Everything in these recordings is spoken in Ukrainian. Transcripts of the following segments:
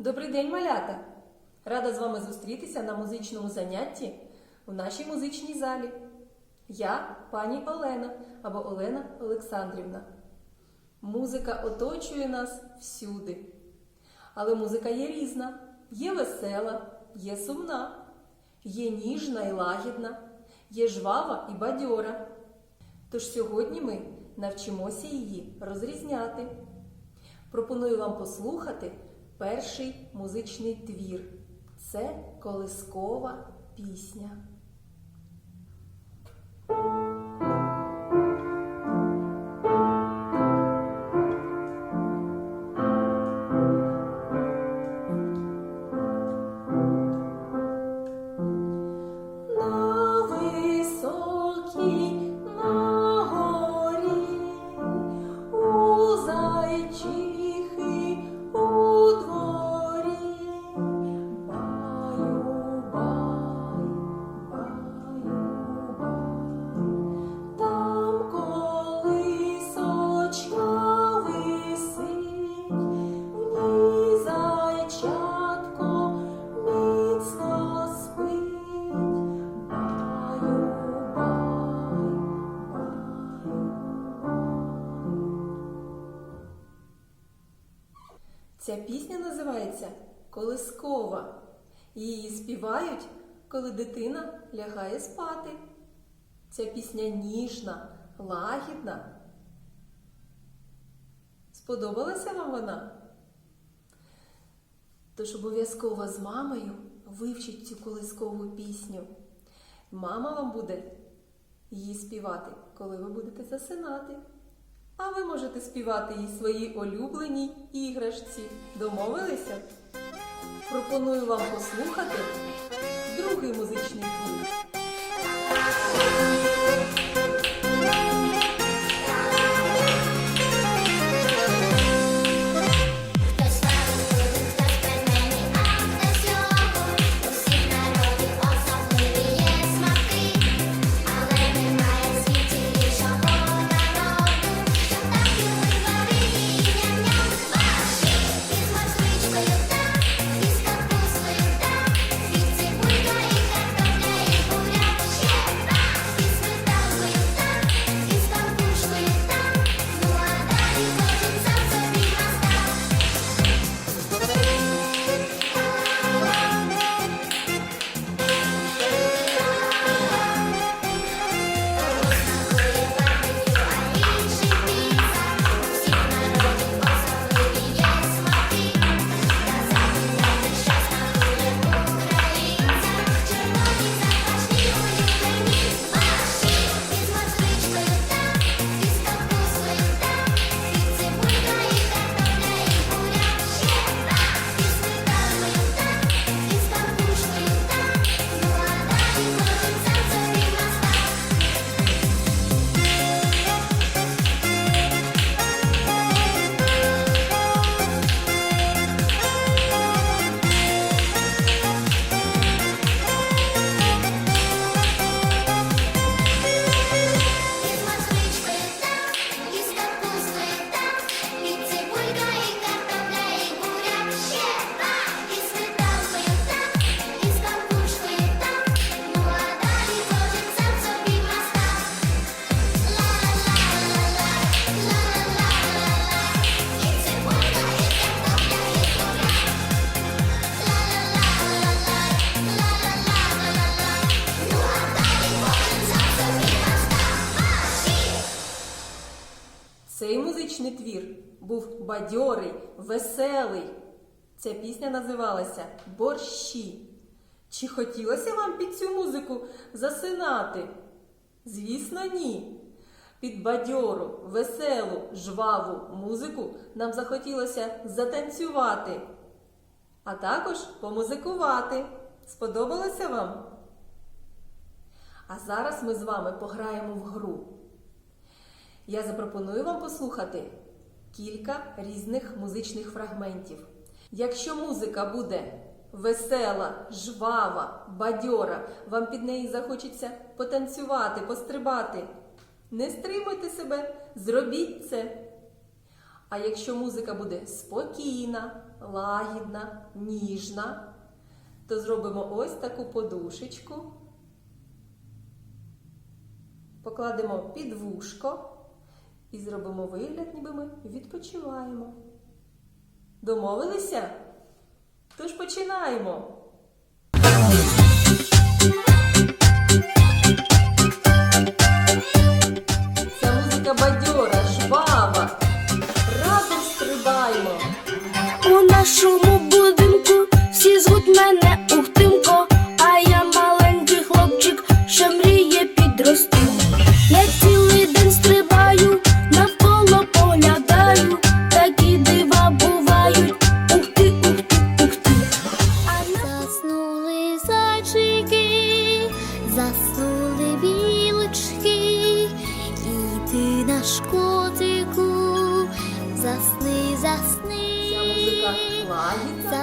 Добрий день, малята! Рада з вами зустрітися на музичному занятті у нашій музичній залі. Я пані Олена або Олена Олександрівна. Музика оточує нас всюди. Але музика є різна, є весела, є сумна, є ніжна і лагідна, є жвава і бадьора. Тож сьогодні ми навчимося її розрізняти. Пропоную вам послухати перший музичний твір. Це колискова пісня. Ця пісня називається Колискова. Її співають, коли дитина лягає спати. Ця пісня ніжна, лагідна. Сподобалася вам вона? Тож обов'язково з мамою вивчіть цю колискову пісню. Мама вам буде її співати, коли ви будете засинати. А ви можете співати її своїй улюбленій іграшці. Домовилися? Пропоную вам послухати другий музичний твір. Музичний твір був бадьорий, веселий. Ця пісня називалася Борщі. Чи хотілося вам під цю музику засинати? Звісно, ні. Під бадьору, веселу, жваву музику нам захотілося затанцювати, а також помузикувати. Сподобалося вам? А зараз ми з вами пограємо в гру. Я запропоную вам послухати кілька різних музичних фрагментів. Якщо музика буде весела, жвава, бадьора, вам під неї захочеться потанцювати, пострибати. Не стримуйте себе, зробіть це. А якщо музика буде спокійна, лагідна, ніжна, то зробимо ось таку подушечку, покладемо під вушко і зробимо вигляд, ніби ми відпочиваємо. Домовилися? Тож починаємо! Ця музика бадьора, жвава. Разом стрибаємо. У нашому будинку всі звуть мене ухт.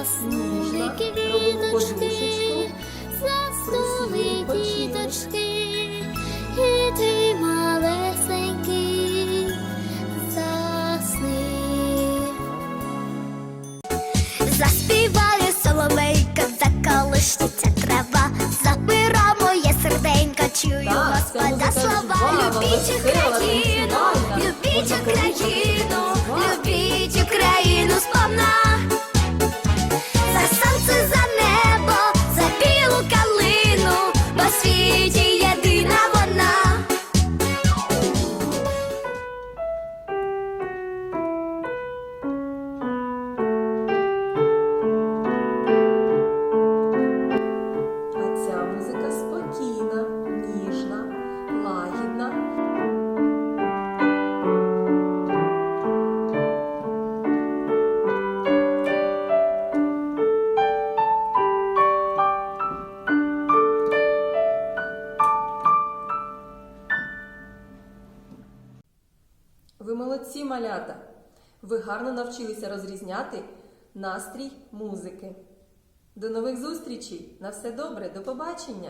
Заснули квіточки, заснули діточки. Ви молодці малята! Ви гарно навчилися розрізняти настрій музики. До нових зустрічей! На все добре, до побачення!